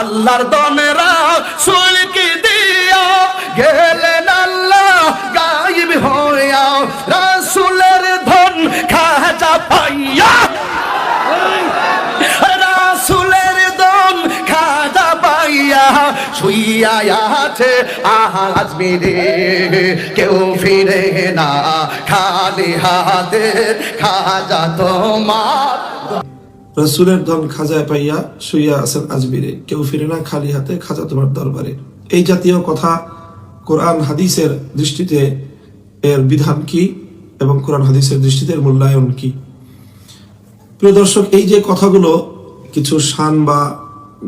আল্লাহর দনেরা সুলকি দিয়া গেলেন আল্লাহ গায়েব হইয়া। রাসূলের ধন খাজা পাইয়া। রাসূলের দন খাজা পাইয়া শুইয়া আছে আজ মেরে কেউ ফিরে না, খালি হাতে খাজা তোমার। রসুলের ধন খাজায় পাইয়া শুইয়া আছেন আজমিরে। কেউ ফিরে না খালি হাতে খাজা তোমার দরবারে। এই জাতীয় কথা কোরআন হাদিসের দৃষ্টিতে এর বিধান কি এবং কোরআন হাদিসের দৃষ্টিতে এর মূল্যায়ন কি? প্রিয় দর্শক, এই যে কথাগুলো, কিছু শান বা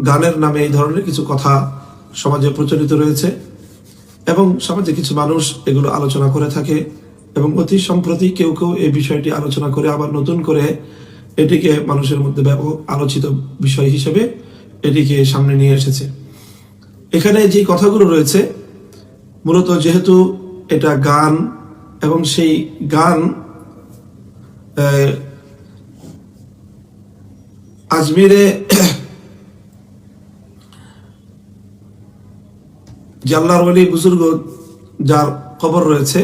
গানের নামে এই ধরনের কিছু কথা সমাজে প্রচলিত রয়েছে এবং সমাজে কিছু মানুষ এগুলো আলোচনা করে থাকে এবং অতি সম্প্রতি কেউ কেউ এই বিষয়টি আলোচনা করে আবার নতুন করে এটিকে মানুষের মধ্যে ব্যাপক আলোচিত বিষয় হিসেবে এটিকে সামনে নিয়ে এসেছে। এখানে যে কথাগুলো রয়েছে, মূলত যেহেতু এটা গান, এবং সেই গান আজমিরে যে আল্লাহর বুজুর্গ যার খবর রয়েছে,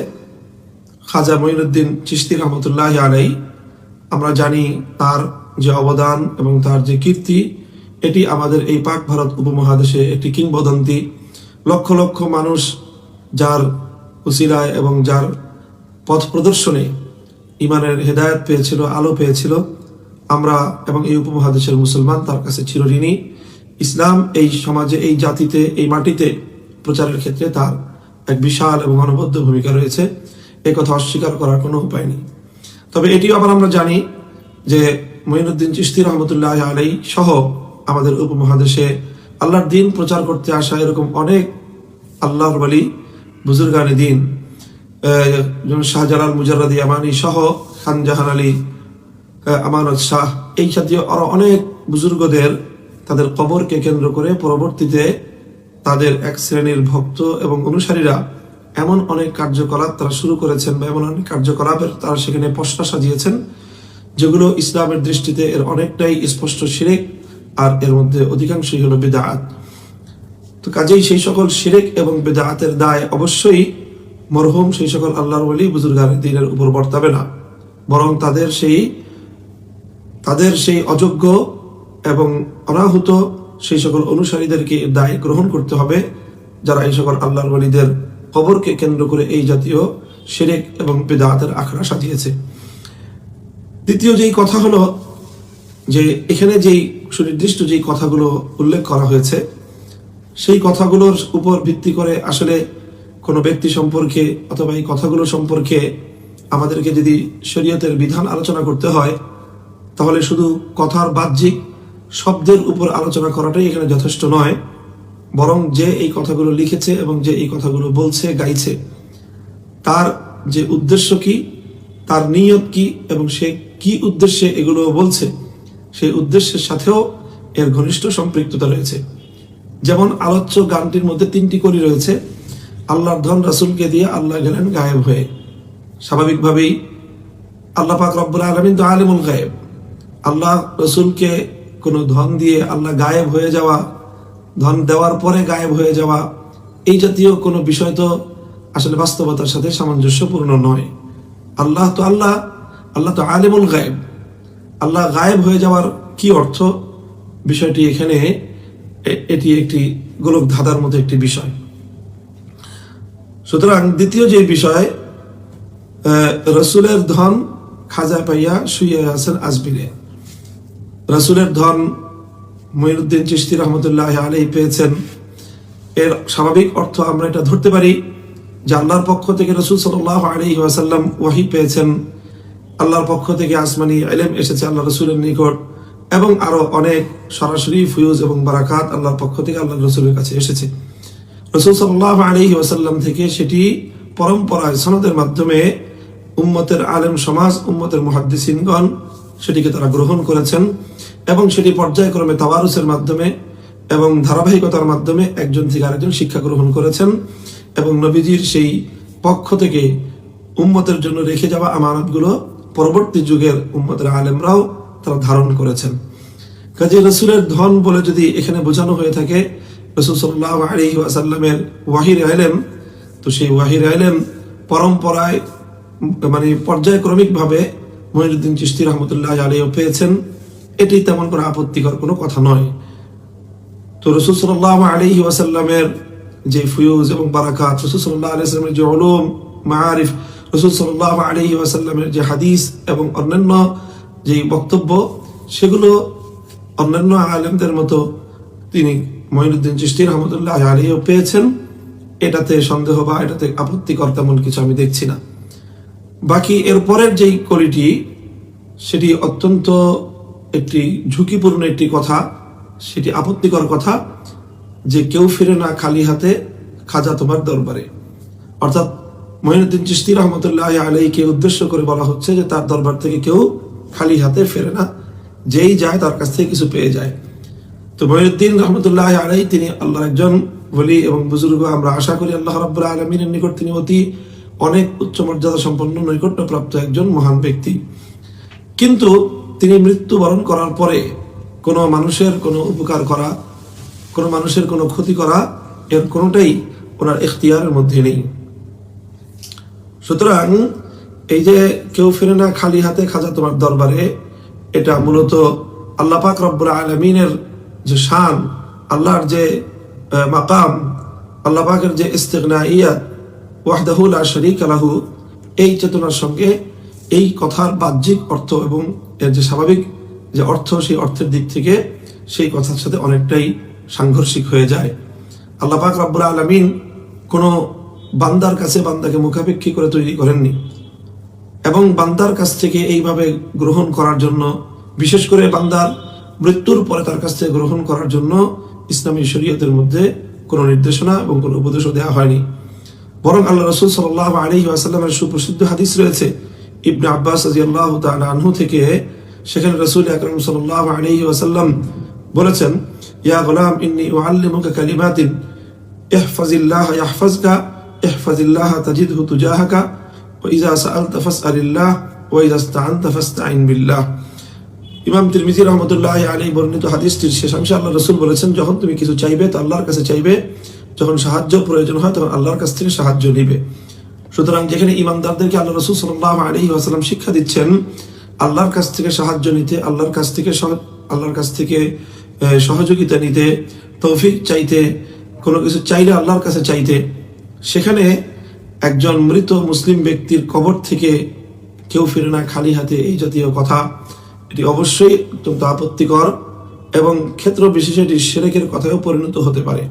খাজা মঈনুদ্দিন চিস্তি রহমতুল্লাহ আলাই আমরা জানি তার যে অবদান এবং তার যে কীর্তি, এটি আমাদের এই পাক ভারত উপমহাদেশে একটি কিংবদন্তি। লক্ষ লক্ষ মানুষ যার উসিলায় এবং যার পথ প্রদর্শনে ইমানের হেদায়ত পেয়েছিল, আলো পেয়েছিল, আমরা এবং এই উপমহাদেশের মুসলমান তার কাছে চিরঋণী। ইসলাম এই সমাজে, এই জাতিতে, এই মাটিতে প্রচারের ক্ষেত্রে তার এক বিশাল এবং অনবদ্য ভূমিকা রয়েছে। এ কথা অস্বীকার করার কোনো উপায় নেই। তবে এটিও আবার আমরা জানি যে মঈনুদ্দিন চিস্তি রহমতুল্লাহ আলাই সহ আমাদের উপমহাদেশে আল্লাহর দিন প্রচার করতে আসা এরকম অনেক আল্লাহর বলি বুজুর্গানি দিন যেমন শাহজালাল মুজাররাদি আমানি সহ খান জাহান আলী আমানত শাহ, এই জাতীয় আরও অনেক বুজুর্গদের তাদের কবরকে কেন্দ্র করে পরবর্তীতে তাদের এক শ্রেণির ভক্ত এবং অনুসারীরা এমন অনেক কার্যকলাপ তারা শুরু করেছেন বা এমন অনেক কার্যকলাপের তারা সেখানে পশরা সাজিয়েছেন, যেগুলো ইসলামের দৃষ্টিতে এর অনেকটাই স্পষ্ট শিরেক আর এর মধ্যে অধিকাংশই হলো বেদাআত তো কাজেই সেই সকল শিরেক এবং বেদাআতের দায় অবশ্যই মরহুম সেই সকল আল্লাহর ওলি বুজুর্গার দিনের উপর বর্তাবে না। বরং তাদের সেই তাদের সেই অযোগ্য এবং অনাহুত সেই সকল অনুসারীদেরকে দায় গ্রহণ করতে হবে, যারা এই সকল আল্লাহর ওলিদের কবরকে কেন্দ্র করে এই জাতীয় শিরেক এবং বেদাতের আখড়া সাজিয়েছে। দ্বিতীয় যেই কথা হলো যে এখানে যেই সুনির্দিষ্ট যেই কথাগুলো উল্লেখ করা হয়েছে, সেই কথাগুলোর উপর ভিত্তি করে আসলে কোনো ব্যক্তি সম্পর্কে অথবা এই কথাগুলো সম্পর্কে আমাদেরকে যদি শরীয়তের বিধান আলোচনা করতে হয়, তাহলে শুধু কথার বাহ্যিক শব্দের উপর আলোচনা করাটাই এখানে যথেষ্ট নয়। বরং যে এই কথাগুলো লিখেছে এবং যে এই কথাগুলো বলছে, গাইছে, তার যে উদ্দেশ্য কি, তার নিয়ত কি, এবং সে কি উদ্দেশ্যে এগুলো বলছে, সেই উদ্দেশ্যের সাথেও এর ঘনিষ্ঠ সম্পৃক্ততা রয়েছে। যেমন আলোচ্য গানটির মধ্যে তিনটি কলি রয়েছে, আল্লাহর ধন রাসুলকে দিয়ে আল্লাহ গেলেন গায়েব হয়ে। স্বাভাবিকভাবেই আল্লাহ পাক রব্বুল আলমিন তো আলিমুল গায়েব। আল্লাহ রসুলকে কোনো ধন দিয়ে আল্লাহ গায়েব হয়ে যাওয়া ধন দেওয়ার পরে গায়েব হয়ে যাওয়া, এই জাতীয় কোনো বিষয় তো আসলে বাস্তবতার সাথে সামঞ্জস্যপূর্ণ নয়। আল্লাহ তো আল্লাহ আল্লাহ তো আলিমুল গায়েব। আল্লাহ গায়েব হয়ে যাওয়ার কি অর্থ? বিষয়টি এখানে এটি একটি গোলক ধাঁধার মতো একটি বিষয়। সুতরাং দ্বিতীয় যে বিষয় রসুলের ধন খাজা পাইয়া শুয়ে আছেন আজমিরে। রসুলের ধন মঈনুদ্দিন চিস্তি রহমতুল্লাহ আলী পেয়েছেন। এর স্বাভাবিক অর্থ আমরা এটা ধরতে পারি যে আল্লাহর পক্ষ থেকে রসুল সাল্লাহ আলী ওয়াসাল্লাম ওয়াহি পেয়েছেন। আল্লাহর পক্ষ থেকে আসমানি এলেম এসেছে আল্লাহ রসুলের নিকট এবং আরও অনেক সরাসরি ফিউজ এবং বারাকাত আল্লাহর পক্ষ থেকে আল্লাহ রসুলের কাছে এসেছে। রসুল সাল্লাহ আলী ওয়াসাল্লাম থেকে সেটি পরম্পরায় সনদের মাধ্যমে উম্মতের আলেম সমাজ, উম্মতের মহাদ্দিসিনগণ সেটিকে তারা গ্রহণ করেছেন এবং সেটি পর্যায়ক্রমে তাওয়ারুসের মাধ্যমে এবং ধারাবাহিকতার মাধ্যমে একজন থেকে আরেকজন শিক্ষা গ্রহণ করেছেন এবং নবীজির সেই পক্ষ থেকে উম্মতের জন্য রেখে যাওয়া আমানতগুলো পরবর্তী যুগের উম্মতের আলেমরাও তারা ধারণ করেছেন। কাজী রসুলের ধন বলে যদি এখানে বোঝানো হয়ে থাকে, রসুল সাল্লাহ আলী ওয়াসাল্লামের ওয়াহির আলেম, তো সেই ওয়াহির আলেম পরম্পরায় মানে পর্যায়ক্রমিকভাবে মহিনুদ্দিন চিস্তি রহমতুল্লাহ আলীও পেয়েছেন, এটি তেমন কোনো আপত্তিকর কোনো কথা নয়। তো রসুল আলী ওয়াসাল্লামের যে ফুয়ুজ এবং বারাকাত, রসুল সাল্লাহ আলাইসলামের যে অলুম মারিফ রসুল সাল্লাহ আলী ওয়াসাল্লামের যে হাদিস এবং অন্যান্য যে বক্তব্য, সেগুলো অন্যান্য আলেমদের মতো তিনি মঈনুদ্দিন চিস্তি রহমতুল্লাহ আলীও পেয়েছেন। এটাতে সন্দেহ বা এটাতে আপত্তিকর তেমন কিছু আমি দেখছি না। বাকি এরপরের যেই কলিটি, সেটি অত্যন্ত একটি ঝুঁকিপূর্ণ একটি কথা, সেটি আপত্তিকর কথা যে কেউ ফিরে না খালি হাতে খাজা তোমার দরবারে। অর্থাৎ মহিনুদ্দিন চিস্তি রহমতুল্লাহ আলাইকে উদ্দেশ্য করে বলা হচ্ছে যে তার দরবার থেকে কেউ খালি হাতে ফেরে না, যেই যায় তার কাছ থেকে কিছু পেয়ে যায়। তো মহিনুদ্দিন রহমতুল্লাহ আলাই, তিনি আল্লাহর একজন বলি এবং বুজুর্গ, আমরা আশা করি আল্লাহ রাব্বুল আলমিনের নিকট তিনি অতি অনেক উচ্চ মর্যাদা সম্পন্ন নৈকট্যপ্রাপ্ত একজন মহান ব্যক্তি। কিন্তু তিনি মৃত্যুবরণ করার পরে কোনো মানুষের কোনো উপকার করা, কোনো মানুষের কোনো ক্ষতি করা, এর কোনোটাই ওনার এখতিয়ারের মধ্যে নেই। সুতরাং এই যে কেউ ফিরে না খালি হাতে খাজা তোমার দরবারে, এটা মূলত আল্লাহ পাক রব্বুল আলমিনের যে শান, আল্লাহর যে মাকাম, আল্লাহ পাকের যে ইস্তেগনা ইয়াত ওয়াহদাহুল শরিক আলাহু এই চেতনার সঙ্গে এই কথার বাহ্যিক অর্থ এবং এর যে স্বাভাবিক যে অর্থ, সেই অর্থের দিক থেকে সেই কথার সাথে অনেকটাই সাংঘর্ষিক হয়ে যায়। আল্লাহ পাক রব্বুল আলমিন কোনো বান্দার কাছে বান্দাকে মুখাপেক্ষী করে তৈরি করেননি এবং বান্দার কাছ থেকে এইভাবে গ্রহণ করার জন্য, বিশেষ করে বান্দার মৃত্যুর পরে তার কাছ থেকে গ্রহণ করার জন্য ইসলামী শরীয়তের মধ্যে কোনো নির্দেশনা এবং কোনো উপদেশও দেওয়া হয়নি। বরং আল্লাহ রসুল সাল্লাহ আলী আসাল্লামের সুপ্রসিদ্ধ হাদিস রয়েছে, ইবনে আব্বাস আজি আল্লাহ আনহু থেকে, সেখানে রসুল আকরম সাল্লাহ আলী আসাল্লাম বলেছেন, ইয়া গোলাম, ইন্নি ওয়াল্লিমুকা কালিমাতিন, ইহফাজিল্লাহ ইয়াহফাজকা, ইহফাজিল্লাহ তাজিদহু তুজাহাকা, ওয়া ইযা সাআলতা ফাসআলিল্লাহ, ওয়া ইযা ইস্তাআনতা ফাস্তাঈন বিল্লাহ। ইমাম তিরমিজি রহমতুল্লাহ আলী বর্ণিত হাদিসটির শেষাংশে আল্লাহ রসুল বলেছেন, যখন তুমি কিছু চাইবে, তো আল্লাহর কাছে চাইবে। যখন সাহায্য প্রয়োজন হয়, তখন আল্লাহর কাছ থেকে সাহায্য নিবে। সুতরাং যেখানে ইমানদারদেরকে আল্লাহ রসুল সাল্লাহ আলী আসালাম শিক্ষা দিচ্ছেন, আল্লাহর কাছ থেকে সাহায্য নিতে, আল্লাহর কাছ থেকে আল্লাহর কাছ থেকে সহযোগিতা নিতে, তৌফিক চাইতে, কোনো কিছু চাইলে আল্লাহর কাছে চাইতে, সেখানে একজন মৃত মুসলিম ব্যক্তির কবর থেকে কেউ ফিরে না, খালি হাতে এই জাতীয় কথা। এটি অবশ্যই অত্যন্ত আপত্তিকর এবং ক্ষেত্র বিশেষে এটি সেরেকের কথাও পরিণত হতে পারে।